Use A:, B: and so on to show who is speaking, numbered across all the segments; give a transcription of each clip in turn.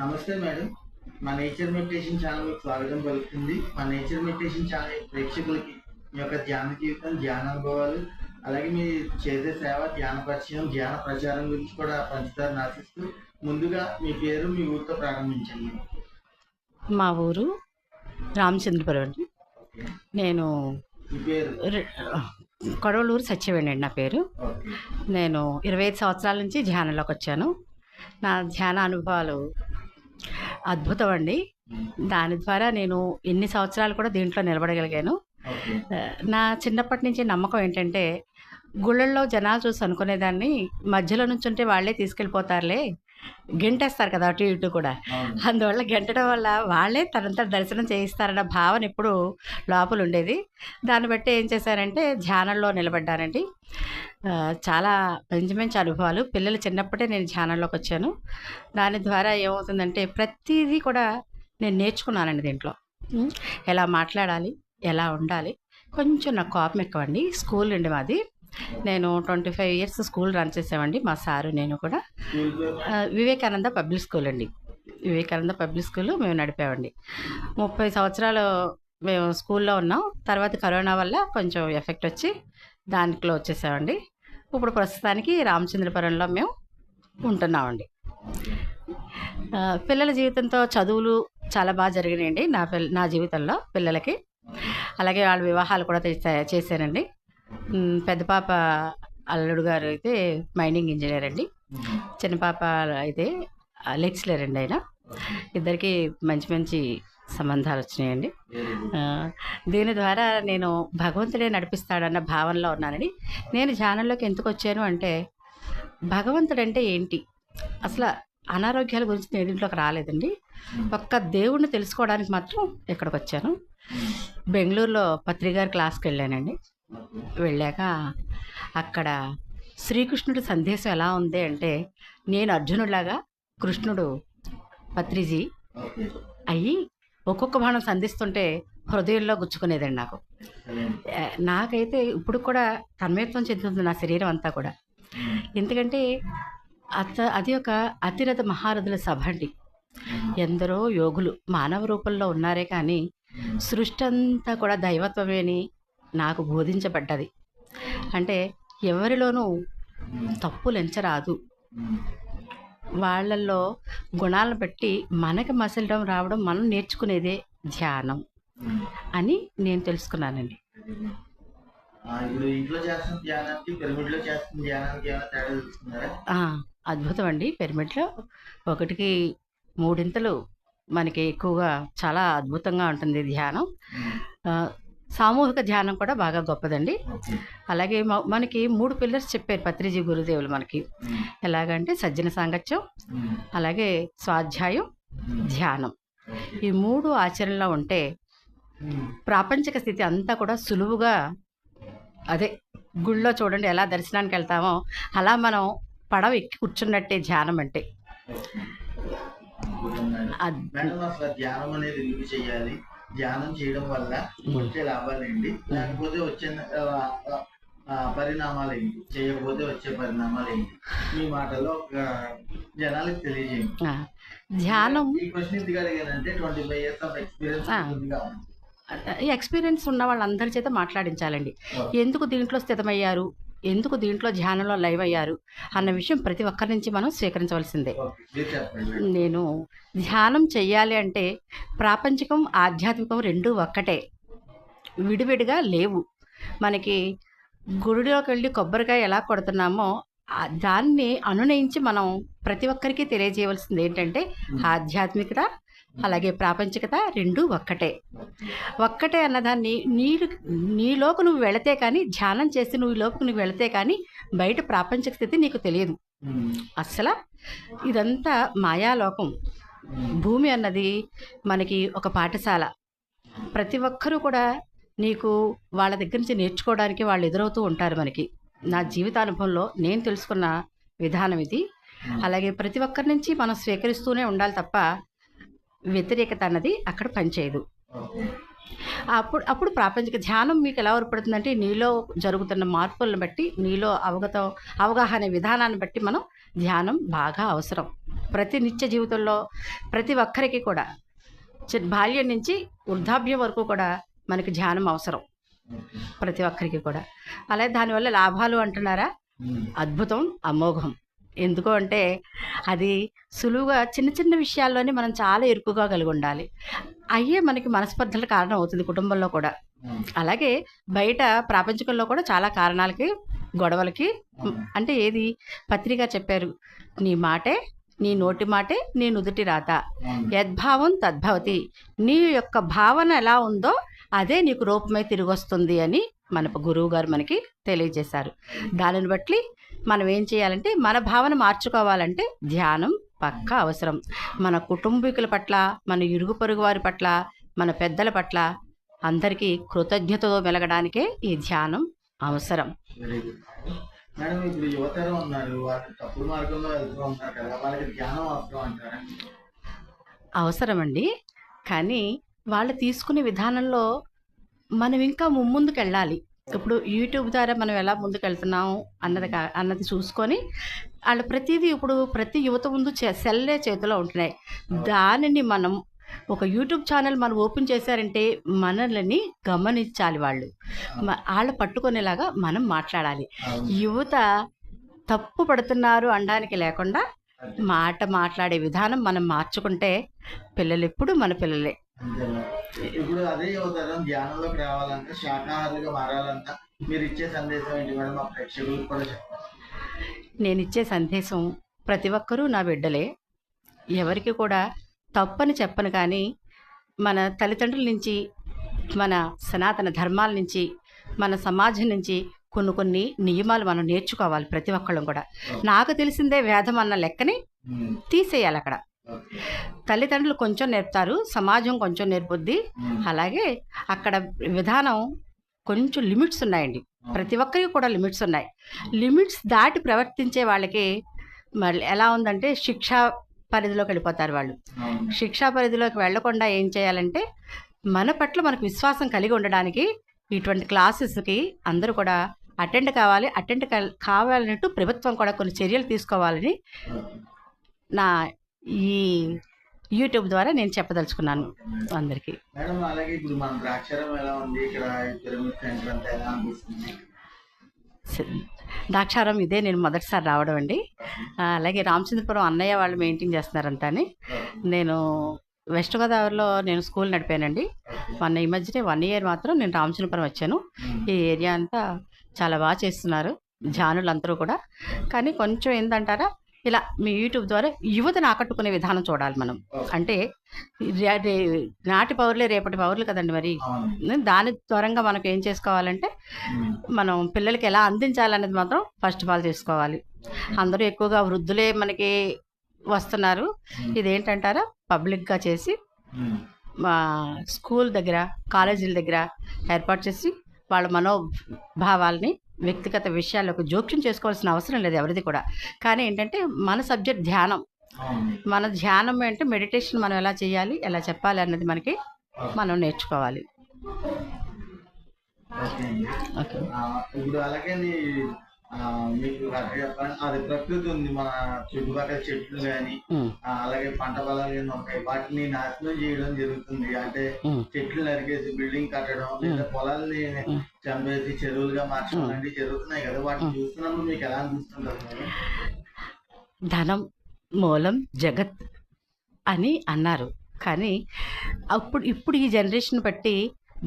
A: నమస్తే మేడం. మా nature meditation channel మీకు స్వాగతం పలుకుతుంది. మా నేచర్ మెడిటేషన్ ఛానల్ ప్రేక్షకులకి మీ యొక్క ధ్యాన జీవితం ధ్యాన అనుభవాలు అలాగే మీ చేసే సేవ ధ్యాన పరిచయం ధ్యాన ప్రచారం గురించి కూడా పంచుతారని ఆశిస్తూ ముందుగా మీ పేరు మీ ఊరితో ప్రారంభించండి.
B: మా ఊరు రామచంద్రపురం అండి. నేను కొడవలూరు సత్యవేణి అండి నా పేరు. నేను ఇరవై ఐదు సంవత్సరాల నుంచి ధ్యానంలోకి వచ్చాను. నా ధ్యాన అనుభవాలు అద్భుతం అండి దాని ద్వారా నేను ఎన్ని సంవత్సరాలు కూడా దీంట్లో నిలబడగలిగాను. నా చిన్నప్పటి నుంచి నమ్మకం ఏంటంటే గుళ్ళల్లో జనాలు చూసి అనుకునేదాన్ని మధ్యలో నుంచి ఉంటే వాళ్ళే తీసుకెళ్ళిపోతారులే. గెంటేస్తారు కదా అటు ఇటు కూడా. అందువల్ల గెంటడం వల్ల వాళ్ళే తనంతా దర్శనం చేయిస్తారన్న భావన ఎప్పుడు లోపల ఉండేది. దాన్ని బట్టి ఏం చేశారంటే ధ్యానంలో నిలబడ్డానండి. చాలా మంచి మంచి అనుభవాలు. పిల్లలు చిన్నప్పుడే నేను ధ్యానంలోకి వచ్చాను. దాని ద్వారా ఏమవుతుందంటే ప్రతిదీ కూడా నేను నేర్చుకున్నానండి దీంట్లో? ఎలా మాట్లాడాలి? ఎలా ఉండాలి? కొంచెం నాకు కోపం ఎక్కువ అండి స్కూల్ అండి మాది. నేను twenty five years school run చేసామండి మా సారు నేను కూడా. వివేకానంద పబ్లిక్ స్కూల్ అండి. వివేకానంద పబ్లిక్ స్కూల్ మేము నడిపామండి. ముప్పై సంవత్సరాలు మేము స్కూల్లో ఉన్నాం. తర్వాత కరోనా వల్ల కొంచెం ఎఫెక్ట్ వచ్చి దాంట్లో వచ్చేసామండి. ఇప్పుడు ప్రస్తుతానికి రామచంద్రపురంలో మేము ఉంటున్నామండి. పిల్లల జీవితంతో చదువులు చాలా బాగా జరిగినాయండి నా పిల్ల నా జీవితంలో పిల్లలకి. అలాగే వాళ్ళ వివాహాలు కూడా చేశానండి. పెద్ద పాప అల్లుడు గారు అయితే మైనింగ్ ఇంజనీర్ అండి. చిన్న పాప అయితే లెక్చరర్ అండి ఆయన. ఇద్దరికి మంచి మంచి సంబంధాలు వచ్చినాయండి. దీని ద్వారా నేను భగవంతుడే నడిపిస్తాడన్న భావనలో ఉన్నానండి నేను ధ్యానంలోకి ఎందుకు వచ్చాను అంటే భగవంతుడు అంటే ఏంటి? అసలు అనారోగ్యాల గురించి నేను ఇంట్లోకి రాలేదండి. ఒక్క దేవుణ్ణి తెలుసుకోవడానికి మాత్రం ఇక్కడికి వచ్చాను. బెంగళూరులో పత్రికారి క్లాస్కి వెళ్ళానండి. వెళ్ళాక అక్కడ శ్రీకృష్ణుడి సందేశం ఎలా ఉంది అంటే నేను అర్జునుడిలాగా కృష్ణుడు పత్రిజీ అయ్యి ఒక్కొక్క బాణం సంధిస్తుంటే హృదయంలో గుచ్చుకునేదండి నాకు. నాకైతే ఇప్పుడు కూడా తన్మయత్వం చెందుతుంది నా శరీరం అంతా కూడా. ఎందుకంటే అత అది ఒక అతిరథ మహారథుల సభ అండి. ఎందరో యోగులు మానవ రూపంలో ఉన్నారే కానీ సృష్టి అంతా కూడా దైవత్వమేని నాకు బోధించబడ్డది. అంటే ఎవరిలోనూ తప్పులు ఎంచరాదు వాళ్ళల్లో గుణాలను బట్టి మనకి మసలడం రావడం మనం నేర్చుకునేదే ధ్యానం అని నేను తెలుసుకున్నానండి. అద్భుతం అండి. పిరమిడ్లో ఒకటికి మూడింతలు మనకి ఎక్కువగా చాలా అద్భుతంగా ఉంటుంది ధ్యానం. సామూహిక ధ్యానం కూడా బాగా గొప్పదండి. అలాగే మనకి మూడు పిల్లర్స్ చెప్పారు పత్రిజీ గురుదేవులు మనకి. ఎలాగంటే సజ్జన సాంగత్యం అలాగే స్వాధ్యాయం ధ్యానం. ఈ మూడు ఆచరణలో ఉంటే ప్రాపంచిక స్థితి అంతా కూడా సులువుగా అదే గుళ్ళో చూడండి ఎలా దర్శనానికి వెళ్తామో అలా మనం పడవ ఎక్కి కూర్చున్నట్టే ధ్యానం అంటే. అద్-
A: మేడం అసలు ధ్యానం అనేది ఎందుకు చేయాలి? ధ్యానం చేయడం వల్ల వచ్చే లాభాలు ఏంటి? లేకపోతే వచ్చే పరిణామాలు ఏంటి? చేయకపోతే వచ్చే పరిణామాలు ఏంటి? మీ మాటలో ఒక జనాలకు తెలియజేయండి.
B: ధ్యానం
A: ఈ క్వశ్చన్ ఎందుకు అడిగానంటే twenty five years of experience
B: experience ఉన్న వాళ్ళందరి చేత మాట్లాడించాలండి. ఎందుకు దీంట్లో స్థితమయ్యారు? ఎందుకు దీంట్లో ధ్యానంలో లైవ్ అయ్యారు అన్న విషయం ప్రతి ఒక్కరి నుంచి మనం స్వీకరించవలసిందే. నేను ధ్యానం చెయ్యాలి అంటే ప్రాపంచికం ఆధ్యాత్మికం రెండూ ఒక్కటే. విడివిడిగా లేవు. మనకి గుడిలోకి వెళ్ళి కొబ్బరికాయ ఎలా కొడుతున్నామో దాన్ని అనునయించి మనం ప్రతి ఒక్కరికి తెలియజేయవలసింది ఏంటంటే ఆధ్యాత్మికత అలాగే ప్రాపంచికత రెండూ ఒక్కటే. ఒక్కటే అన్నదాన్ని నీరు నీలోకి నువ్వు వెళితే కానీ ధ్యానం చేసి నువ్వు ఈ లోపుకు నువ్వు వెళితే కానీ బయట ప్రాపంచిక స్థితి నీకు తెలియదు. అస్సలు ఇదంతా మాయాలోకం. భూమి అన్నది మనకి ఒక పాఠశాల. ప్రతి ఒక్కరూ కూడా నీకు వాళ్ళ దగ్గర నుంచి నేర్చుకోవడానికి వాళ్ళు ఎదురవుతూ ఉంటారు మనకి. నా జీవితానుభవంలో నేను తెలుసుకున్న విధానం ఇది. అలాగే ప్రతి ఒక్కరి నుంచి మనం స్వీకరిస్తూనే ఉండాలి తప్ప వ్యతిరేకత అన్నది అక్కడ పనిచేయదు. అప్పుడు అప్పుడు ప్రాపంచిక ధ్యానం మీకు ఎలా ఏర్పడుతుందంటే నీలో జరుగుతున్న మార్పులను బట్టి నీలో అవగత అవగాహన విధానాన్ని బట్టి మనం ధ్యానం బాగా అవసరం. ప్రతి నిత్య జీవితంలో ప్రతి ఒక్కరికి కూడా బాల్యం నుంచి వృద్ధాప్యం వరకు కూడా మనకి ధ్యానం అవసరం. ప్రతి ఒక్కరికి కూడా. అలాగే దానివల్ల లాభాలు అంటున్నారా. అద్భుతం అమోఘం. ఎందుకు అంటే అది సులువుగా చిన్న చిన్న విషయాల్లోనే మనం చాలా ఇరుకుగా కలిగి ఉండాలి అయ్యే మనకి మనస్పర్ధల కారణం అవుతుంది కుటుంబంలో కూడా. అలాగే బయట ప్రాపంచికంలో కూడా చాలా కారణాలకి గొడవలకి. అంటే ఏది పత్రిక చెప్పారు నీ మాటే నీ నోటి మాటే నీ నుదుటి రాత. యద్భావం తద్భవతి నీ యొక్క భావన ఎలా ఉందో అదే నీకు రూపమై తిరిగి వస్తుంది అని మన గురువు గారు మనకి తెలియజేశారు దానిని బట్టి మనం ఏం చేయాలంటే మన భావన మార్చుకోవాలంటే ధ్యానం పక్కా అవసరం. మన కుటుంబీకుల పట్ల మన ఇరుగు పొరుగు వారి పట్ల మన పెద్దల పట్ల అందరికీ కృతజ్ఞతతో మెలగడానికే ఈ ధ్యానం అవసరం.
A: వెరీ గుడ్ మేడం ఇప్పుడు యువతరం ఉన్నారు. వాళ్ళు తప్పుడు మార్గంలో వెళ్తూ ఉంటారు కదా వాళ్ళకి ధ్యానం అవసరం అంటారా?
B: అవసరమండి. కానీ వాళ్ళు తీసుకునే విధానంలో మనం ఇంకా ముమ్ముందుకు వెళ్ళాలి ఇప్పుడు యూట్యూబ్ ద్వారా మనం ఎలా ముందుకు వెళ్తున్నాం అన్నది కా- అన్నది చూసుకొని వాళ్ళు ప్రతిదీ ఇప్పుడు ప్రతి యువత ముందు చే- సెల్లే చేతిలో ఉంటున్నాయి. దానిని మనం ఒక యూట్యూబ్ ఛానల్ మనం ఓపెన్ చేశారంటే మనల్ని గమనించాలి వాళ్ళు. వాళ్ళు పట్టుకునేలాగా మనం మాట్లాడాలి. యువత తప్పు పడుతున్నారు అనడానికి లేకుండా మాట మాట్లాడే విధానం మనం మార్చుకుంటే పిల్లలు ఎప్పుడు మన పిల్లలే?
A: ఇప్పుడు అదే యువతరం ధ్యానంలోకి రావాలంటే శాకాహారులుగా మారాలంటే. మీరు ఇచ్చే సందేశం ఏంటి మేడం? మా ప్రేక్షకులకు కూడా చెప్పండి.
B: నేను ఇచ్చే సందేశం ప్రతి ఒక్కరూ నా బిడ్డలే. ఎవరికి కూడా తప్పని చెప్పను కానీ మన తల్లిదండ్రుల నుంచి మన సనాతన ధర్మాల నుంచి మన సమాజం నుంచి కొన్ని కొన్ని నియమాలు మనం నేర్చుకోవాలి ప్రతి ఒక్కళ్ళం కూడా. నాకు తెలిసిందే వేదం అన్న లెక్కని. తీసేయాలి అక్కడ. తల్లిదండ్రులు కొంచెం నేర్పుతారు సమాజం కొంచెం నేర్పుద్ది. అలాగే అక్కడ విధానం కొంచెం లిమిట్స్ ఉన్నాయండి ప్రతి ఒక్కరికి కూడా లిమిట్స్ ఉన్నాయి లిమిట్స్ దాటి ప్రవర్తించే వాళ్ళకి మళ్ళీ ఎలా ఉందంటే శిక్షా పరిధిలోకి వెళ్ళిపోతారు వాళ్ళు. శిక్షా పరిధిలోకి వెళ్ళకుండా ఏం చేయాలంటే మన పట్ల మనకు విశ్వాసం కలిగి ఉండడానికి ఇటువంటి క్లాసెస్కి అందరూ కూడా అటెండ్ కావాలి అటెండ్ కావాలన్నట్టు ప్రభుత్వం కూడా కొన్ని చర్యలు తీసుకోవాలని. నా ఈ యూట్యూబ్ ద్వారా నేను చెప్పదలుచుకున్నాను అందరికీ.
A: మేడం అలాగే ఇప్పుడు మన ద్రాక్షారం ఎలా ఉంది? ఇక్కడ
B: ఇదే నేను మొదటిసారి రావడం అండి. అలాగే రామచంద్రపురం అన్నయ్య వాళ్ళు మెయింటైన్ చేస్తున్నారంట అని నేను వెస్ట్ గోదావరిలో నేను స్కూల్ నడిపానండి. మొన్న ఈ మధ్యనే వన్ ఇయర్ మాత్రం నేను రామచంద్రపురం వచ్చాను. ఈ ఏరియా అంతా చాలా బాగా చేస్తున్నారు జానులు అందరూ కూడా. కానీ కొంచెం ఏంటంటారా ఇలా మీ యూట్యూబ్ ద్వారా యువతను ఆకట్టుకునే విధానం చూడాలి మనం. అంటే నాటి పౌరులే రేపటి పౌరులు కదండి మరి. దాని ద్వారంగా మనకు ఏం చేసుకోవాలంటే. మనం పిల్లలకి ఎలా అందించాలనేది మాత్రం ఫస్ట్ ఆఫ్ ఆల్ చేసుకోవాలి. అందరూ ఎక్కువగా వృద్ధులే మనకి వస్తున్నారు. ఇదేంటంటారా? పబ్లిక్గా చేసి. మా స్కూల్ దగ్గర కాలేజీల దగ్గర ఏర్పాటు చేసి వాళ్ళ మనోభావాల్ని వ్యక్తిగత విషయాలకు జోక్యం చేసుకోవాల్సిన అవసరం లేదు ఎవరిది కూడా. కానీ ఏంటంటే మన సబ్జెక్ట్ ధ్యానం. మన ధ్యానం అంటే మెడిటేషన్ మనం ఎలా చేయాలి ఎలా చెప్పాలి అన్నది మనకి మనం నేర్చుకోవాలి.
A: ఓకే ఇప్పుడు అలాగే మీకు అది ప్రకృతి ఉంది మన చుట్టుపక్కల చెట్లు
B: ఉమ్,
A: అలాగే పంట పొలాలు కానీ ఉంటాయి. వాటిని నాశనం చేయడం జరుగుతుంది. అంటే. చెట్లు నరికేసి బిల్డింగ్ కట్టడం లేదా పొలాల్ని. చంపేసి చెరువులుగా మార్చడం లాంటివి జరుగుతున్నాయి కదా. వాటిని చూస్తున్నప్పుడు మీకు ఎలా అనిపిస్తుంటారు
B: ధనం మూలం జగత్ అని అన్నారు. కానీ అప్పుడు ఇప్పుడు ఈ జనరేషన్ బట్టి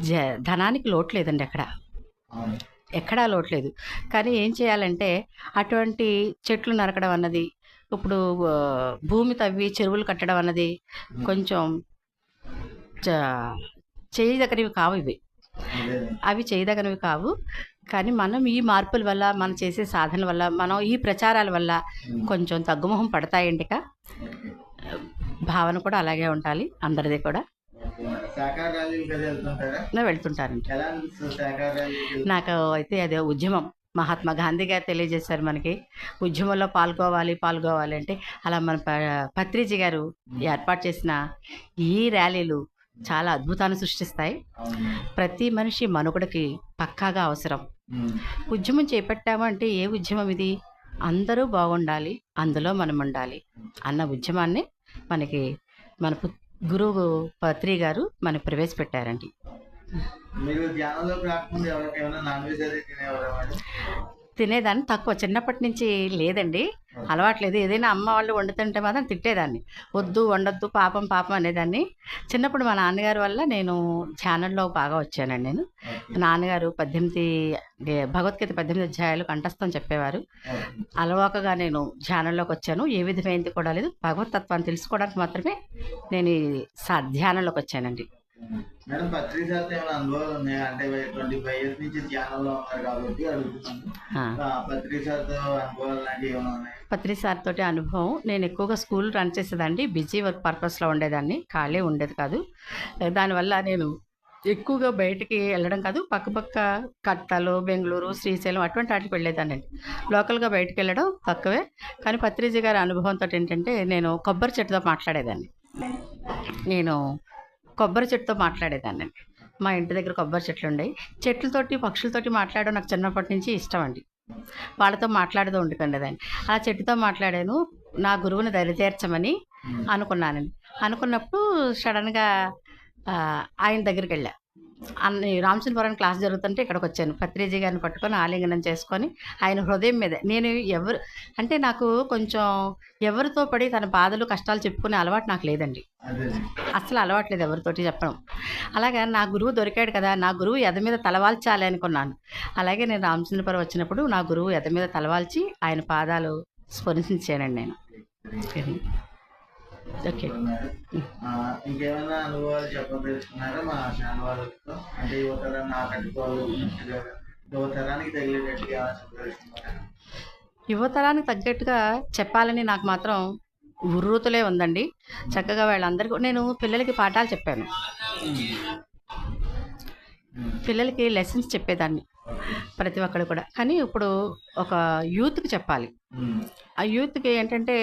B: జ ధనానికి లోటు లేదండి అక్కడ. ఎక్కడా లోటు లేదు కానీ ఏం చేయాలంటే అటువంటి చెట్లు నరకడం అన్నది ఇప్పుడు భూమి తవ్వి చెరువులు కట్టడం అన్నది కొంచెం చ- చేయదగ్గనివి కావు ఇవి. అవి చేయదగినవి కావు. కానీ మనం ఈ మార్పుల వల్ల మనం చేసే సాధన వల్ల మనం ఈ ప్రచారాల వల్ల కొంచెం తగ్గుముఖం పడతాయండి ఇక.
A: ఓకే.
B: భావన కూడా అలాగే ఉండాలి అందరిది కూడా. నాకు అయితే అదే ఉద్యమం. మహాత్మా గాంధీ గారు తెలియజేశారు మనకి. ఉద్యమంలో పాల్గొవాలి పాల్గొవాలి అంటే అలా మన ప- పత్రిజీ గారు ఏర్పాటు చేసిన ఈ ర్యాలీలు చాలా అద్భుతాన్ని సృష్టిస్తాయి. ప్రతి మనిషి మనుగడకి పక్కాగా అవసరం. ఉద్యమం చేపట్టామంటే ఏ ఉద్యమం ఇది? అందరూ బాగుండాలి అందులో మనం ఉండాలి అన్న ఉద్యమాన్ని మనకి మన గురువు పత్రి గారు మనకు ప్రవేశపెట్టారండి. తినేదాన్ని తక్కువ. చిన్నప్పటి నుంచి లేదండి. అలవాట్లేదు. ఏదైనా అమ్మ వాళ్ళు వండుతుంటే మాత్రం తిట్టేదాన్ని. వద్దు వండొద్దు పాపం పాపం అనేదాన్ని. చిన్నప్పుడు మా నాన్నగారి వల్ల నేను ఛానల్లో బాగా వచ్చానండి నేను. నాన్నగారు పద్దెనిమిది భగవద్గీత పద్దెనిమిది అధ్యాయాలు కంఠస్థం చెప్పేవారు. అలవాకగా నేను ధ్యానంలోకి వచ్చాను. ఏ విధమైనది కూడా లేదు. భగవతత్వాన్ని తెలుసుకోవడానికి మాత్రమే నేను ఈ సా ధ్యానంలోకి వచ్చానండి.
A: మేడం ఏమైనా అనుభవాలు ఉన్నాయా? అంటే ట్వంటీ ఫైవ్ ఇయర్స్ నుంచి ఉన్నారు కాబట్టి అడుగుతున్నాను. అనుభవాలు లాంటివి ఏమైనా ఉన్నాయి?
B: పత్రి సార్ తోటి అనుభవం. నేను ఎక్కువగా స్కూల్ రన్ చేసేదాన్ని బిజీ వర్క్ పర్పస్లో ఉండేదాన్ని. ఖాళీ ఉండేది కాదు. దానివల్ల నేను ఎక్కువగా బయటికి వెళ్ళడం కాదు పక్కపక్క కట్టలు బెంగళూరు శ్రీశైలం అటువంటి వాటికి వెళ్ళేదానండి లోకల్గా బయటికి వెళ్ళడం తక్కువే. కానీ పత్రిజీ గారి అనుభవంతో ఏంటంటే నేను కొబ్బరి చెట్టుతో మాట్లాడేదాన్ని. నేను కొబ్బరి చెట్టుతో మాట్లాడేదాన్ని. మా ఇంటి దగ్గర కొబ్బరి చెట్లు ఉండేవి చెట్లతోటి పక్షులతోటి మాట్లాడడం నాకు చిన్నప్పటి నుంచి ఇష్టం అండి. వాళ్ళతో మాట్లాడుతూ ఉండుకుండేదాన్ని ఆ చెట్టుతో మాట్లాడాను. నా గురువుని దరిచేర్చమని అనుకున్నానండి. అనుకున్నప్పుడు సడన్గా ఆయన దగ్గరికి వెళ్ళా. అన్ని రామచంద్రపురం క్లాస్ జరుగుతుంటే ఇక్కడికి వచ్చాను పత్రిజీ గారిని పట్టుకొని ఆలింగనం చేసుకొని ఆయన హృదయం మీద. నేను ఎవరు అంటే నాకు కొంచెం ఎవరితో పడి తన బాధలు కష్టాలు చెప్పుకునే అలవాటు నాకు లేదండి.
A: అదే
B: అస్సలు అలవాట్లేదు ఎవరితోటి చెప్పడం. అలాగా నా గురువు దొరికాడు కదా నా గురువు ఎద మీద తలవాల్చాలి అనుకున్నాను. అలాగే నేను రామచంద్రపురం వచ్చినప్పుడు నా గురువు ఎద మీద తలవాల్చి ఆయన పాదాలు స్మరించానండి నేను. ఓకే
A: ఇంకేమైనా అనుభవాలు చెప్పదలుచుకున్నారా మా ఛానల్ వాళ్ళతో? అంటే యువతరాన్ని యువతరానికి తగిలేటట్టుగా ఏమైనా చెప్పదలుచుకున్నారా?
B: యువతరానికి తగ్గట్టుగా చెప్పాలని నాకు మాత్రం ఉర్రూతులే ఉందండి. చక్కగా వాళ్ళందరికీ నేను పిల్లలకి పాఠాలు చెప్పాను. పిల్లలకి లెసన్స్ చెప్పేదాన్ని. ప్రతి ఒక్కరు కూడా. కానీ ఇప్పుడు ఒక యూత్కి చెప్పాలి. ఆ యూత్కి ఏంటంటే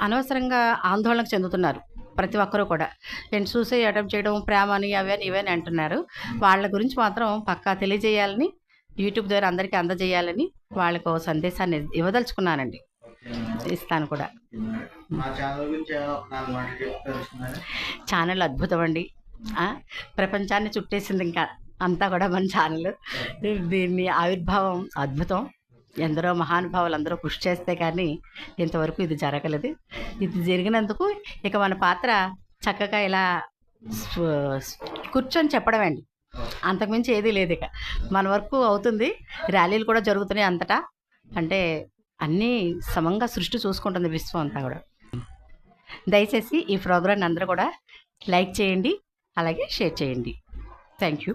B: అనవసరంగా ఆందోళనకు చెందుతున్నారు ప్రతి ఒక్కరూ కూడా. నేను సూసైడ్ అటెంప్ట్ చేయడం ప్రేమ అని అవని ఇవని అంటున్నారు. వాళ్ళ గురించి మాత్రం పక్కా తెలియజేయాలని యూట్యూబ్ ద్వారా అందరికీ అందజేయాలని వాళ్ళకు సందేశాన్ని ఇవ్వదలుచుకున్నానండి. ఇస్తాను కూడా.
A: ఛానల్
B: అద్భుతం అండి. ప్రపంచాన్ని చుట్టేసింది ఇంకా. అంతా కూడా మన ఛానల్. దీన్ని ఆవిర్భావం అద్భుతం. ఎందరో మహానుభావులు అందరూ కృషి చేస్తే కానీ ఇంతవరకు ఇది జరగలేదు. ఇది జరిగినందుకు ఇక మన పాత్ర చక్కగా ఇలా కూర్చొని చెప్పడం అండి. అంతకుమించి ఏదీ లేదు ఇక. మన వరకు అవుతుంది. ర్యాలీలు కూడా జరుగుతున్నాయి అంతటా. అంటే అన్నీ సమంగా సృష్టి చూసుకుంటుంది విశ్వం అంతా కూడా. దయచేసి ఈ ప్రోగ్రాం అందరూ కూడా లైక్ చేయండి. అలాగే షేర్ చేయండి. Thank you.